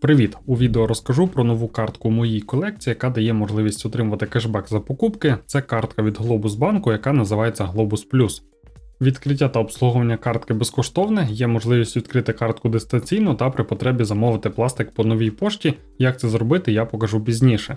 Привіт! У відео розкажу про нову картку моїй колекції, яка дає можливість отримувати кешбек за покупки. Це картка від Globus банку, яка називається Globus Plus. Відкриття та обслуговування картки безкоштовне, є можливість відкрити картку дистанційно та при потребі замовити пластик по новій пошті. Як це зробити, я покажу пізніше.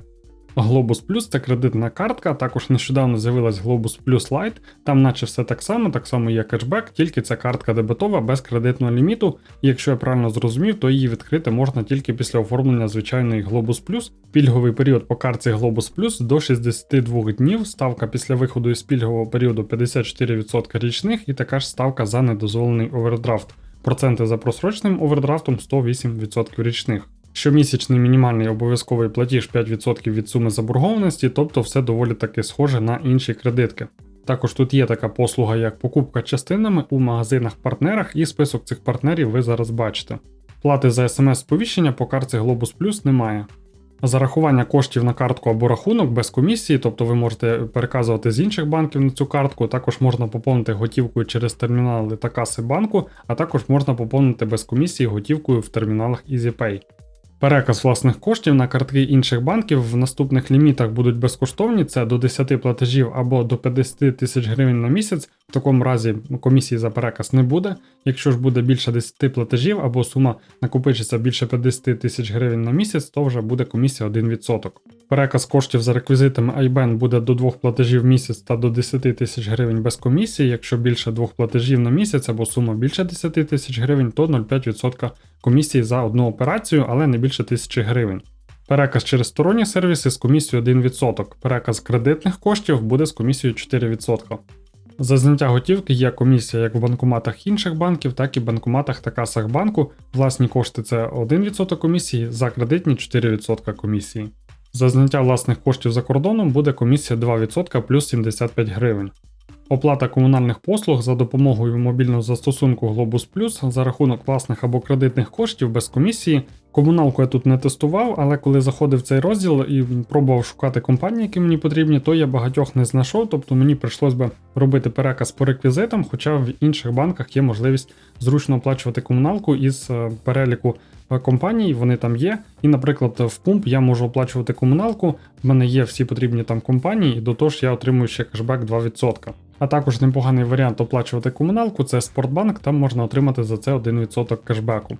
Globus Plus це кредитна картка, також нещодавно з'явилась Globus Plus Lite, там наче все так само, так само є кешбек, тільки це картка дебетова без кредитного ліміту, якщо я правильно зрозумів, то її відкрити можна тільки після оформлення звичайної Globus Plus. Пільговий період по картці Globus Plus до 62 днів, ставка після виходу із пільгового періоду 54% річних і така ж ставка за недозволений овердрафт. Проценти за просрочним овердрафтом 108% річних. Щомісячний мінімальний обов'язковий платіж 5% від суми заборгованості, тобто все доволі таки схоже на інші кредитки. Також тут є така послуга, як покупка частинами у магазинах-партнерах, і список цих партнерів ви зараз бачите. Плати за смс-сповіщення по картці Globus Plus немає. Зарахування коштів на картку або рахунок без комісії, тобто ви можете переказувати з інших банків на цю картку, також можна поповнити готівкою через термінали та каси банку, а також можна поповнити без комісії готівкою в терміналах EasyPay. Переказ власних коштів на картки інших банків в наступних лімітах будуть безкоштовні, це до 10 платежів або до 50 тисяч гривень на місяць. В такому разі комісії за переказ не буде. Якщо ж буде більше 10 платежів або сума накопичиться більше 50 тисяч гривень на місяць, то вже буде комісія 1%. Переказ коштів за реквізитами IBAN буде до двох платежів в місяць та до 10 тисяч гривень без комісії. Якщо більше двох платежів на місяць або сума більше 10 тисяч гривень, то 0,5% комісії за одну операцію, але не більше 1000 гривень. Переказ через сторонні сервіси з комісією 1%. Переказ кредитних коштів буде з комісією 4%. За зняття готівки є комісія як в банкоматах інших банків, так і в банкоматах та касах банку. Власні кошти це 1% комісії, за кредитні 4% комісії. За зняття власних коштів за кордоном буде комісія 2% плюс 75 гривень. Оплата комунальних послуг за допомогою мобільного застосунку Globus Plus за рахунок власних або кредитних коштів без комісії. Комуналку я тут не тестував, але коли заходив цей розділ і пробував шукати компанії, які мені потрібні, то я багатьох не знайшов, тобто мені прийшлось би робити переказ по реквізитам, хоча в інших банках є можливість зручно оплачувати комуналку із е, переліку компаній, вони там є. І, наприклад, в пумп я можу оплачувати комуналку, в мене є всі потрібні там компанії, і до того ж я отримую ще кешбек 2%. А також непоганий варіант оплачувати комуналку це Спортбанк, там можна отримати за це 1% кешбеку.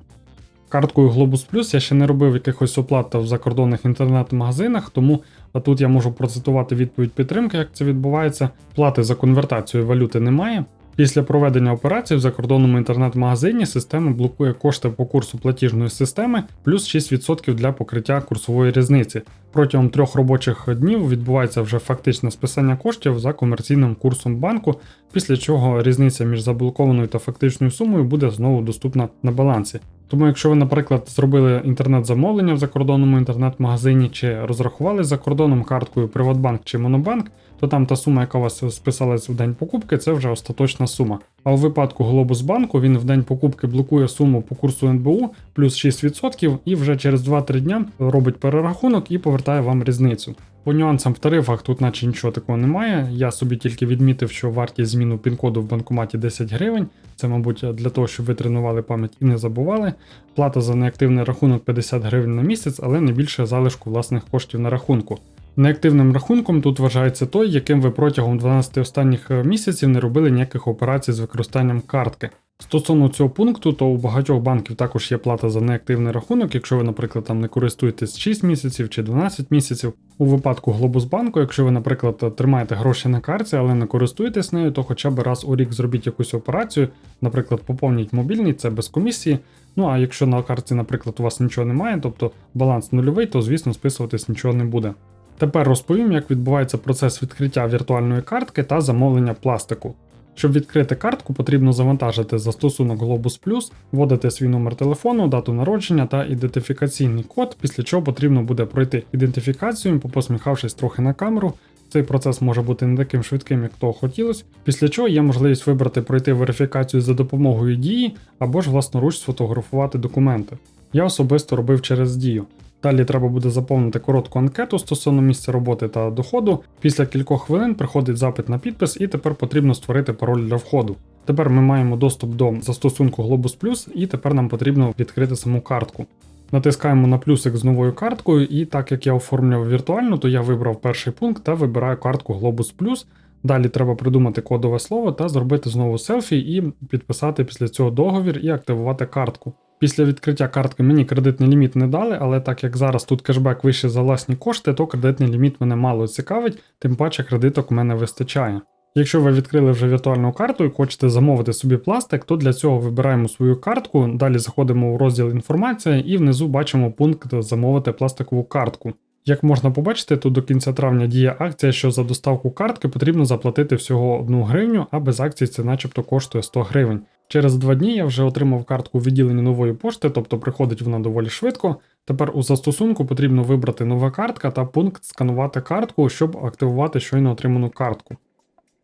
Карткою Globus Plus я ще не робив якихось оплат в закордонних інтернет-магазинах, тому тут я можу процитувати відповідь підтримки, як це відбувається. Плати за конвертацію валюти немає. Після проведення операції в закордонному інтернет-магазині система блокує кошти по курсу платіжної системи плюс 6% для покриття курсової різниці. Протягом трьох робочих днів відбувається вже фактичне списання коштів за комерційним курсом банку, після чого різниця між заблокованою та фактичною сумою буде знову доступна на балансі. Тому, якщо ви, наприклад, зробили інтернет-замовлення в закордонному інтернет-магазині чи розрахували за кордоном карткою Приватбанк чи Монобанк, то там та сума, яка у вас списалась в день покупки, це вже остаточна сума. А у випадку Глобус банку він в день покупки блокує суму по курсу НБУ плюс 6% і вже через 2-3 дня робить перерахунок і повертає вам різницю. По нюансам в тарифах тут наче нічого такого немає. Я собі тільки відмітив, що вартість зміну пін-коду в банкоматі 10 гривень. Це, мабуть, для того, щоб ви тренували пам'ять і не забували. Плата за неактивний рахунок 50 гривень на місяць, але не більше залишку власних коштів на рахунку. Неактивним рахунком тут вважається той, яким ви протягом 12 останніх е, місяців не робили ніяких операцій з використанням картки. Стосовно цього пункту, то у багатьох банків також є плата за неактивний рахунок, якщо ви, наприклад, там не користуєтесь 6 місяців чи 12 місяців. У випадку Глобусбанку, якщо ви, наприклад, тримаєте гроші на карті, але не користуєтесь нею, то хоча б раз у рік зробіть якусь операцію, наприклад, поповніть мобільний, це без комісії. Ну а якщо на карті, наприклад, у вас нічого немає, тобто баланс нульовий, то звісно списуватись нічого не буде. Тепер розповім, як відбувається процес відкриття віртуальної картки та замовлення пластику. Щоб відкрити картку, потрібно завантажити застосунок Globus Plus, вводити свій номер телефону, дату народження та ідентифікаційний код, після чого потрібно буде пройти ідентифікацію, попосміхавшись трохи на камеру. Цей процес може бути не таким швидким, як того хотілося, після чого є можливість вибрати пройти верифікацію за допомогою дії або ж власноруч сфотографувати документи. Я особисто робив через дію. Далі треба буде заповнити коротку анкету стосовно місця роботи та доходу. Після кількох хвилин приходить запит на підпис, і тепер потрібно створити пароль для входу. Тепер ми маємо доступ до застосунку Globus Plus, і тепер нам потрібно відкрити саму картку. Натискаємо на плюсик з новою карткою, і так як я оформлював віртуально, то я вибрав перший пункт та вибираю картку Globus Plus. Далі треба придумати кодове слово та зробити знову селфі і підписати після цього договір і активувати картку. Після відкриття картки мені кредитний ліміт не дали, але так як зараз тут кешбек вище за власні кошти, то кредитний ліміт мене мало цікавить, тим паче кредиток в мене вистачає. Якщо ви відкрили вже віртуальну карту і хочете замовити собі пластик, то для цього вибираємо свою картку, далі заходимо у розділ інформація і внизу бачимо пункт замовити пластикову картку. Як можна побачити, тут до кінця травня діє акція, що за доставку картки потрібно заплатити всього 1 гривню, а без акції це начебто коштує 100 гривень. Через два дні я вже отримав картку в відділенні нової пошти, тобто приходить вона доволі швидко. Тепер у застосунку потрібно вибрати нова картка та пункт сканувати картку, щоб активувати щойно отриману картку.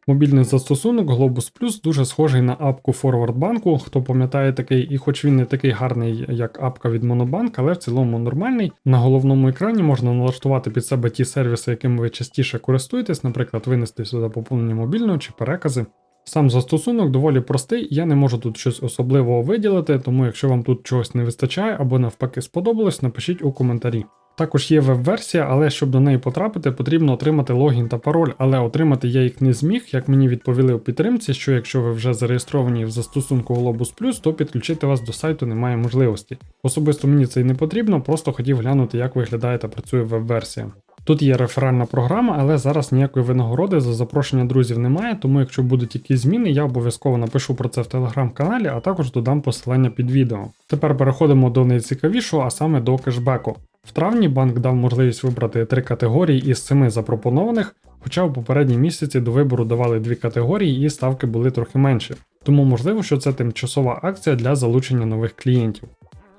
Мобільний застосунок Globus Plus дуже схожий на апку Forward банку. Хто пам'ятає такий, і хоч він не такий гарний, як апка від Monobank, але в цілому нормальний. На головному екрані можна налаштувати під себе ті сервіси, якими ви частіше користуєтесь, наприклад, винести сюди поповнення мобільного чи перекази. Сам застосунок доволі простий, я не можу тут щось особливого виділити, тому якщо вам тут чогось не вистачає або навпаки сподобалось, напишіть у коментарі. Також є веб-версія, але щоб до неї потрапити, потрібно отримати логін та пароль, але отримати я їх не зміг, як мені відповіли у підтримці, що якщо ви вже зареєстровані в застосунку Globus Plus, то підключити вас до сайту немає можливості. Особисто мені це й не потрібно, просто хотів глянути, як виглядає та працює веб-версія. Тут є реферальна програма, але зараз ніякої винагороди за запрошення друзів немає, тому якщо будуть якісь зміни, я обов'язково напишу про це в телеграм-каналі, а також додам посилання під відео. Тепер переходимо до найцікавішого, а саме до кешбеку. В травні банк дав можливість вибрати три категорії із семи запропонованих, хоча в попередні місяці до вибору давали дві категорії і ставки були трохи менші. Тому можливо, що це тимчасова акція для залучення нових клієнтів.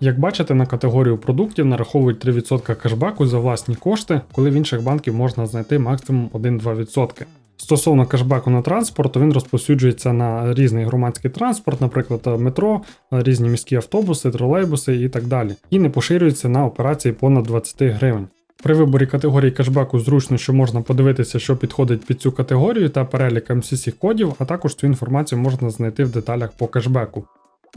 Як бачите, на категорію продуктів нараховують 3% кешбеку за власні кошти, коли в інших банків можна знайти максимум 1-2%. Стосовно кешбеку на транспорт, він розповсюджується на різний громадський транспорт, наприклад, метро, різні міські автобуси, тролейбуси і так далі, і не поширюється на операції понад 20 гривень. При виборі категорії кешбеку зручно, що можна подивитися, що підходить під цю категорію та перелік MCC кодів, а також цю інформацію можна знайти в деталях по кешбеку.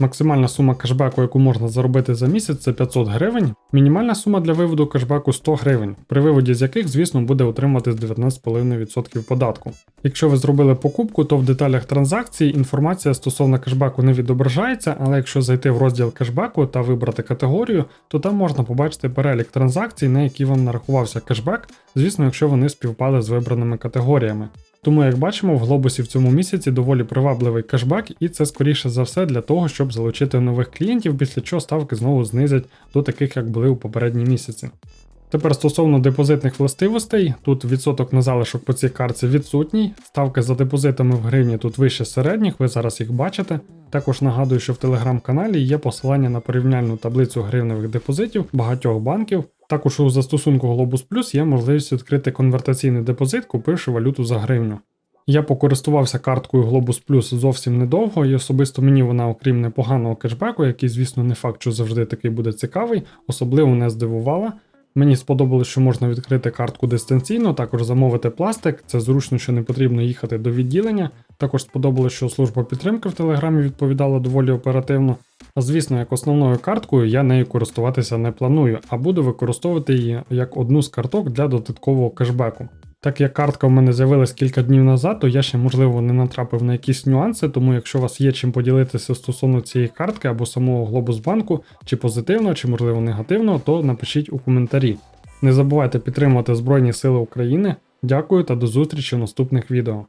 Максимальна сума кешбеку, яку можна заробити за місяць, це 500 гривень. Мінімальна сума для виводу кешбеку 100 гривень, при виводі з яких, звісно, буде отримати з 19,5% податку. Якщо ви зробили покупку, то в деталях транзакції інформація стосовно кешбеку не відображається, але якщо зайти в розділ кешбеку та вибрати категорію, то там можна побачити перелік транзакцій, на які вам нарахувався кешбек, звісно, якщо вони співпали з вибраними категоріями. Тому, як бачимо, в глобусі в цьому місяці доволі привабливий кешбек, і це скоріше за все для того, щоб залучити нових клієнтів, після чого ставки знову знизять до таких, як були у попередні місяці. Тепер стосовно депозитних властивостей, тут відсоток на залишок по цій картці відсутній, ставки за депозитами в гривні тут вище середніх, ви зараз їх бачите. Також нагадую, що в телеграм-каналі є посилання на порівняльну таблицю гривневих депозитів багатьох банків. Також у застосунку Globus Plus є можливість відкрити конвертаційний депозит, купивши валюту за гривню. Я покористувався карткою Globus Plus зовсім недовго, і особисто мені вона, окрім непоганого кешбеку, який, звісно, не факт, що завжди такий буде цікавий, особливо не здивувала. Мені сподобалось, що можна відкрити картку дистанційно, також замовити пластик, це зручно, що не потрібно їхати до відділення. Також сподобалось, що служба підтримки в Телеграмі відповідала доволі оперативно. А звісно, як основною карткою я нею користуватися не планую, а буду використовувати її як одну з карток для додаткового кешбеку. Так як картка в мене з'явилась кілька днів назад, то я ще, можливо, не натрапив на якісь нюанси, тому якщо у вас є чим поділитися стосовно цієї картки або самого глобус банку, чи позитивно, чи можливо негативно, то напишіть у коментарі. Не забувайте підтримувати Збройні Сили України. Дякую та до зустрічі в наступних відео.